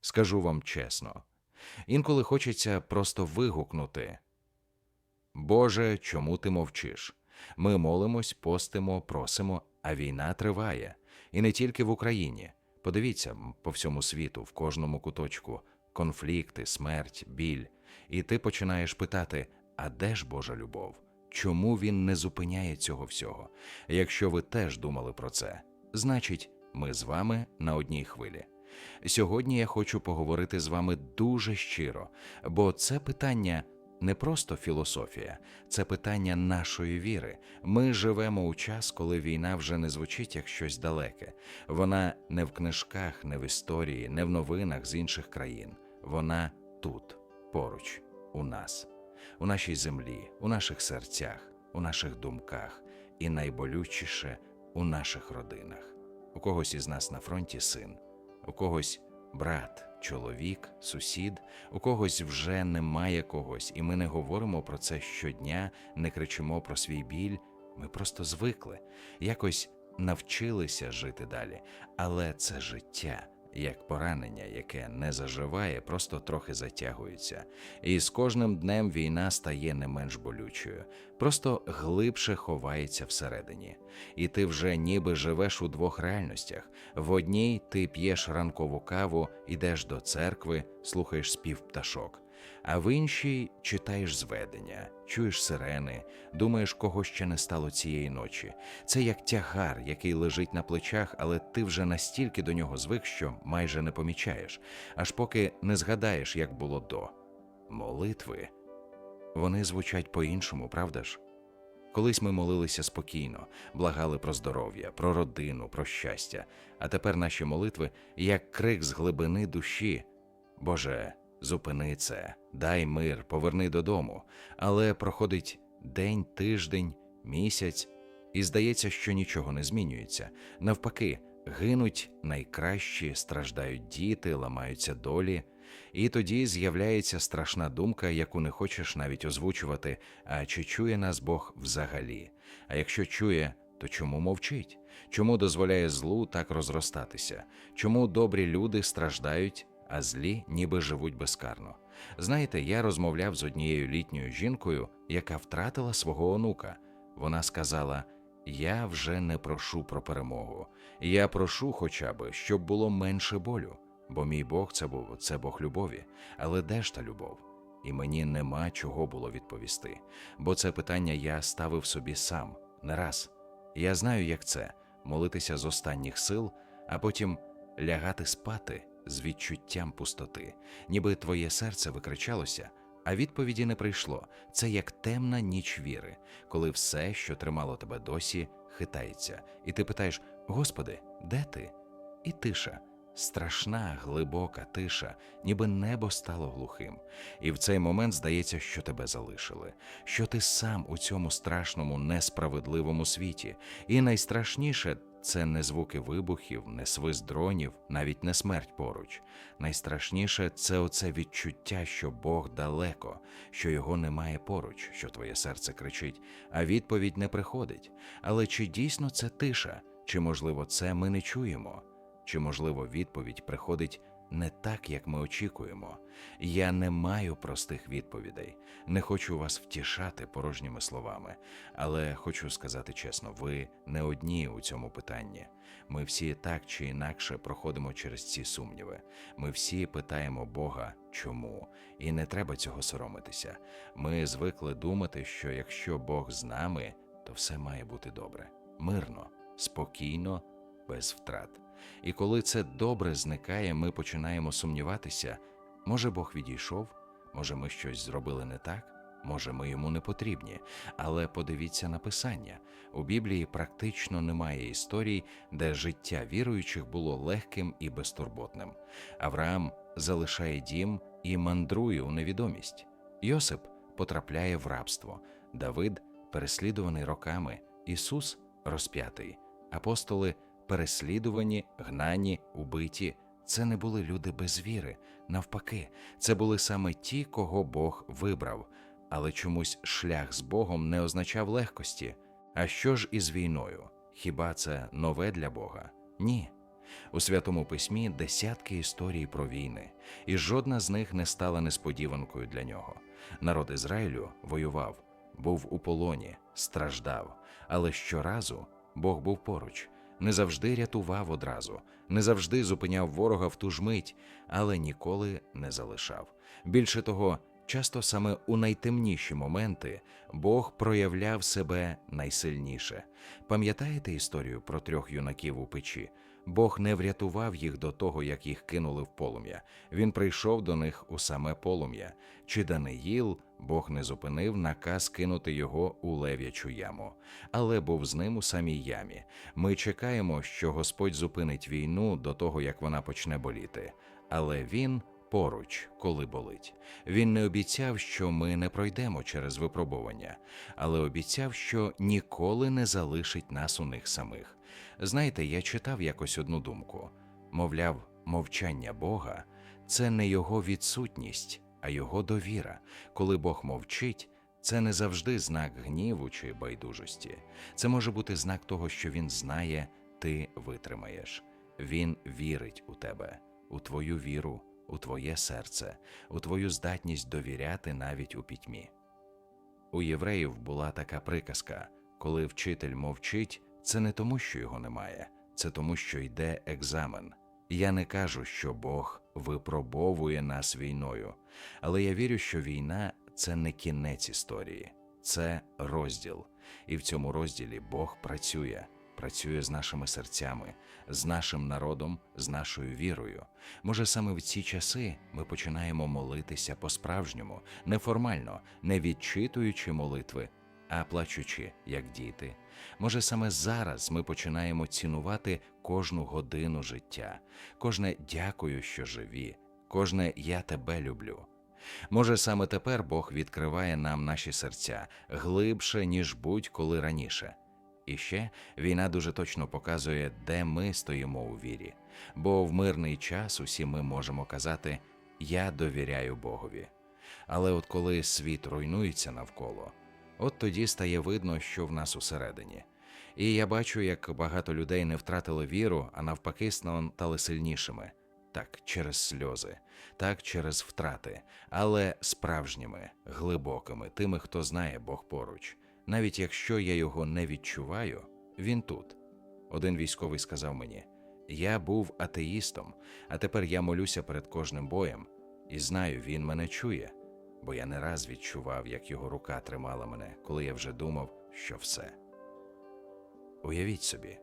Скажу вам чесно, інколи хочеться просто вигукнути Боже, чому ти мовчиш? Ми молимось, постимо, просимо, а війна триває. І не тільки в Україні. Подивіться по всьому світу, в кожному куточку конфлікти, смерть, біль. І ти починаєш питати: а де ж Божа любов? Чому він не зупиняє цього всього? Якщо ви теж думали про це, значить, ми з вами на одній хвилі. Сьогодні я хочу поговорити з вами дуже щиро, бо це питання не просто філософія, це питання нашої віри. Ми живемо у час, коли війна вже не звучить як щось далеке. Вона не в книжках, не в історії, не в новинах з інших країн. Вона тут, поруч, у нас, у нашій землі, у наших серцях, у наших думках і найболючіше у наших родинах. У когось із нас на фронті син, у когось брат, чоловік, сусід, у когось вже немає когось, і ми не говоримо про це щодня, не кричимо про свій біль. Ми просто звикли, якось навчилися жити далі. Але це життя, як поранення, яке не заживає, просто трохи затягується. І з кожним днем війна стає не менш болючою, просто глибше ховається всередині. І ти вже ніби живеш у двох реальностях. В одній ти п'єш ранкову каву, ідеш до церкви, слухаєш спів пташок. А в іншій читаєш зведення, чуєш сирени, думаєш, кого ще не стало цієї ночі. Це як тягар, який лежить на плечах, але ти вже настільки до нього звик, що майже не помічаєш, аж поки не згадаєш, як було до. Молитви. Вони звучать по-іншому, правда ж? Колись ми молилися спокійно, благали про здоров'я, про родину, про щастя. А тепер наші молитви як крик з глибини душі. Боже, зупини це, дай мир, поверни додому. Але проходить день, тиждень, місяць, і здається, що нічого не змінюється. Навпаки, гинуть найкращі, страждають діти, ламаються долі. І тоді з'являється страшна думка, яку не хочеш навіть озвучувати, а чи чує нас Бог взагалі? А якщо чує, то чому мовчить? Чому дозволяє злу так розростатися? Чому добрі люди страждають, а злі ніби живуть безкарно? Знаєте, я розмовляв з однією літньою жінкою, яка втратила свого онука. Вона сказала: Я вже не прошу про перемогу. Я прошу хоча б, щоб було менше болю. Бо мій Бог це був це Бог любові. Але де ж та любов? І мені нема чого було відповісти, бо це питання я ставив собі сам не раз. Я знаю, як це молитися з останніх сил, а потім лягати спати з відчуттям пустоти, ніби твоє серце викричалося, а відповіді не прийшло. Це як темна ніч віри, коли все, що тримало тебе досі, хитається, і ти питаєш: Господи, де ти? І тиша. Страшна, глибока тиша, ніби небо стало глухим, і в цей момент здається, що тебе залишили, що ти сам у цьому страшному, несправедливому світі. І найстрашніше це не звуки вибухів, не свист дронів, навіть не смерть поруч. Найстрашніше це оце відчуття, що Бог далеко, що його немає поруч, що твоє серце кричить, а відповідь не приходить. Але чи дійсно це тиша, чи можливо це ми не чуємо? Чи, можливо, відповідь приходить не так, як ми очікуємо? Я не маю простих відповідей, не хочу вас втішати порожніми словами, але хочу сказати чесно, ви не одні у цьому питанні. Ми всі так чи інакше проходимо через ці сумніви. Ми всі питаємо Бога, чому, і не треба цього соромитися. Ми звикли думати, що якщо Бог з нами, то все має бути добре, мирно, спокійно, без втрат. І коли це добре зникає, ми починаємо сумніватися, може Бог відійшов, може ми щось зробили не так, може ми йому не потрібні. Але подивіться на писання. У Біблії практично немає історій, де життя віруючих було легким і безтурботним. Авраам залишає дім і мандрує у невідомість. Йосип потрапляє в рабство, Давид переслідуваний роками, Ісус розп'ятий, апостоли переслідувані, гнані, убиті. Це не були люди без віри. Навпаки, це були саме ті, кого Бог вибрав. Але чомусь шлях з Богом не означав легкості. А що ж із війною? Хіба це нове для Бога? Ні. У святому письмі десятки історій про війни, і жодна з них не стала несподіванкою для нього. Народ Ізраїлю воював, був у полоні, страждав, але щоразу Бог був поруч, не завжди рятував одразу, не завжди зупиняв ворога в ту ж мить, але ніколи не залишав. Більше того, часто саме у найтемніші моменти Бог проявляв себе найсильніше. Пам'ятаєте історію про трьох юнаків у печі? Бог не врятував їх до того, як їх кинули в полум'я. Він прийшов до них у саме полум'я. Чи Даниїл Бог не зупинив наказ кинути його у лев'ячу яму, але був з ним у самій ямі. Ми чекаємо, що Господь зупинить війну до того, як вона почне боліти. Але він поруч, коли болить. Він не обіцяв, що ми не пройдемо через випробування, але обіцяв, що ніколи не залишить нас у них самих. Знаєте, я читав якось одну думку: мовляв, мовчання Бога це не його відсутність, а його довіра. Коли Бог мовчить, це не завжди знак гніву чи байдужості. Це може бути знак того, що він знає, ти витримаєш. Він вірить у тебе, у твою віру, у твоє серце, у твою здатність довіряти навіть у пітьмі. У євреїв була така приказка: коли вчитель мовчить, це не тому, що його немає, це тому, що йде екзамен. Я не кажу, що Бог випробовує нас війною, але я вірю, що війна це не кінець історії, це розділ. І в цьому розділі Бог працює, працює з нашими серцями, з нашим народом, з нашою вірою. Може, саме в ці часи ми починаємо молитися по-справжньому, неформально, не відчитуючи молитви, а плачучи, як діти. Може, саме зараз ми починаємо цінувати кожну годину життя, кожне дякую, що живі, кожне я тебе люблю. Може, саме тепер Бог відкриває нам наші серця глибше, ніж будь-коли раніше. І ще війна дуже точно показує, де ми стоїмо у вірі, бо в мирний час усі ми можемо казати Я довіряю Богові. Але от коли світ руйнується навколо, от тоді стає видно, що в нас усередині. І я бачу, як багато людей не втратили віру, а навпаки, стали сильнішими. Так, через сльози, так через втрати, але справжніми, глибокими, тими, хто знає Бог поруч. Навіть якщо я його не відчуваю, він тут. Один військовий сказав мені: Я був атеїстом, а тепер я молюся перед кожним боєм, і знаю, він мене чує, бо я не раз відчував, як його рука тримала мене, коли я вже думав, що все. Уявіть собі,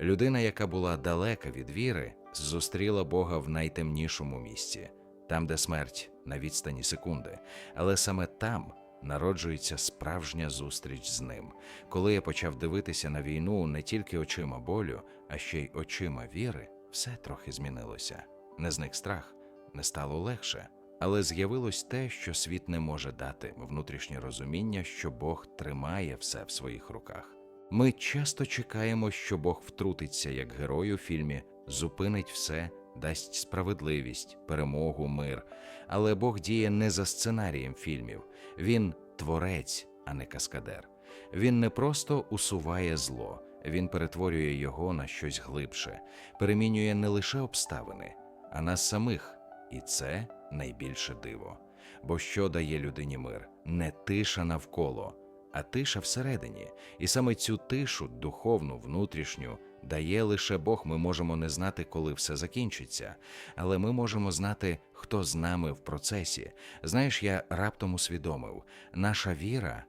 людина, яка була далека від віри, зустріла Бога в найтемнішому місці, там, де смерть на відстані секунди, але саме там народжується справжня зустріч з ним. Коли я почав дивитися на війну не тільки очима болю, а ще й очима віри, все трохи змінилося. Не зник страх, не стало легше, але з'явилось те, що світ не може дати внутрішнє розуміння, що Бог тримає все в своїх руках. Ми часто чекаємо, що Бог втрутиться як герой у фільмі, зупинить все, дасть справедливість, перемогу, мир. Але Бог діє не за сценарієм фільмів, Він творець, а не каскадер. Він не просто усуває зло, він перетворює його на щось глибше, перемінює не лише обставини, а нас самих. І це найбільше диво. Бо що дає людині мир? Не тиша навколо а тиша всередині, і саме цю тишу, духовну, внутрішню, дає лише Бог. Ми можемо не знати, коли все закінчиться, але ми можемо знати, хто з нами в процесі. Знаєш, я раптом усвідомив, наша віра.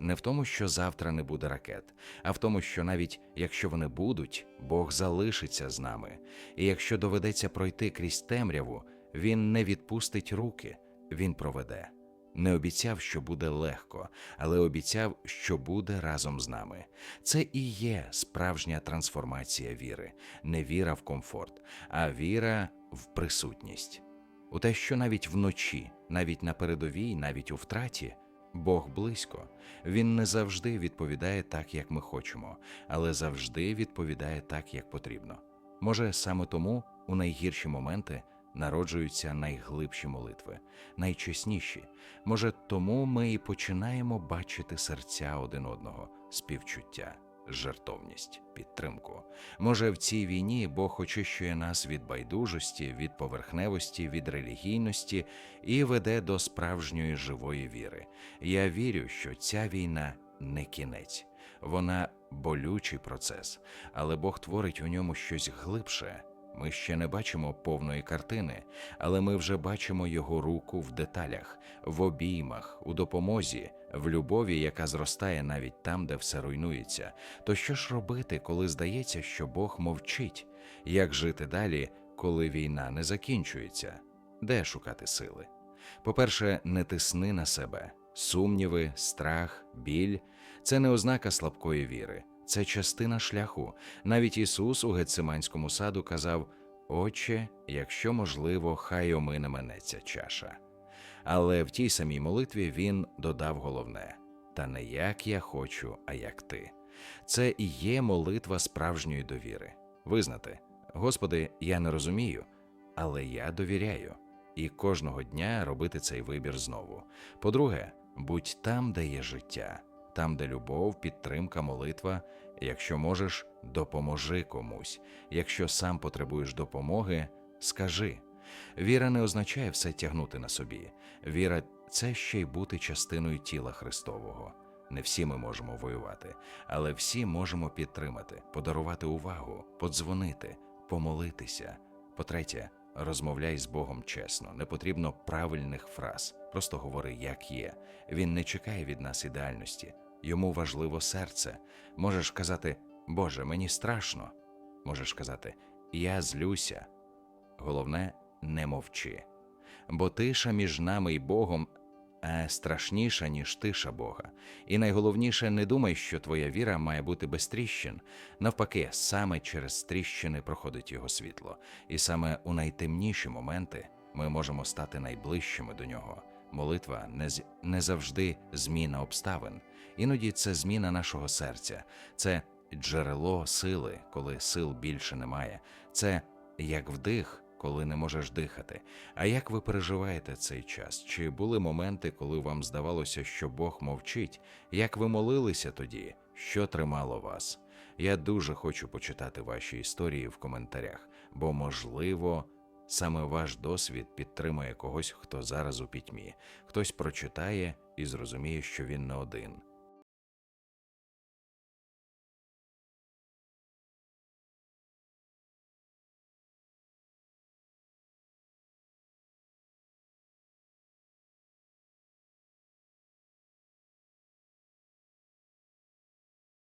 Не в тому, що завтра не буде ракет, а в тому, що навіть якщо вони будуть, Бог залишиться з нами, і якщо доведеться пройти крізь темряву, Він не відпустить руки, Він проведе. Не обіцяв, що буде легко, але обіцяв, що буде разом з нами. Це і є справжня трансформація віри, не віра в комфорт, а віра в присутність. У те, що навіть вночі, навіть на передовій, навіть у втраті, Бог близько. Він не завжди відповідає так, як ми хочемо, але завжди відповідає так, як потрібно. Може, саме тому у найгірші моменти народжуються найглибші молитви, найчесніші. Може, тому ми і починаємо бачити серця один одного, співчуття, жертовність, підтримку. Може, в цій війні Бог очищує нас від байдужості, від поверхневості, від релігійності і веде до справжньої живої віри. Я вірю, що ця війна не кінець, вона болючий процес, але Бог творить у ньому щось глибше. Ми ще не бачимо повної картини, але ми вже бачимо його руку в деталях, в обіймах, у допомозі, в любові, яка зростає навіть там, де все руйнується. То що ж робити, коли здається, що Бог мовчить? Як жити далі, коли війна не закінчується? Де шукати сили? По-перше, не тисни на себе. Сумніви, страх, біль це не ознака слабкої віри, це частина шляху. Навіть Ісус у Гециманському саду казав: Отче, якщо можливо, хай омине мене ця чаша. Але в тій самій молитві він додав головне: та не як я хочу, а як ти. Це і є молитва справжньої довіри. Визнати, Господи, я не розумію, але я довіряю. І кожного дня робити цей вибір знову. По-друге, будь там, де є життя, там, де любов, підтримка, молитва. Якщо можеш, допоможи комусь. Якщо сам потребуєш допомоги, скажи. Віра не означає все тягнути на собі. Віра це ще й бути частиною тіла Христового. Не всі ми можемо воювати, але всі можемо підтримати, подарувати увагу, подзвонити, помолитися. По-третє, розмовляй з Богом чесно, не потрібно правильних фраз. Просто говори, як є. Він не чекає від нас ідеальності. Йому важливо серце. Можеш казати, Боже, мені страшно. Можеш казати, Я злюся. Головне, не мовчи. Бо тиша між нами і Богом е, страшніша, ніж тиша Бога. І найголовніше, не думай, що твоя віра має бути без тріщин. Навпаки, саме через тріщини проходить його світло, і саме у найтемніші моменти ми можемо стати найближчими до нього. Молитва не, завжди зміна обставин. Іноді це зміна нашого серця, це джерело сили, коли сил більше немає. Це як вдих, коли не можеш дихати. А як ви переживаєте цей час? Чи були моменти, коли вам здавалося, що Бог мовчить? Як ви молилися тоді? Що тримало вас? Я дуже хочу почитати ваші історії в коментарях, бо, можливо, саме ваш досвід підтримує когось, хто зараз у пітьмі. Хтось прочитає і зрозуміє, що він не один.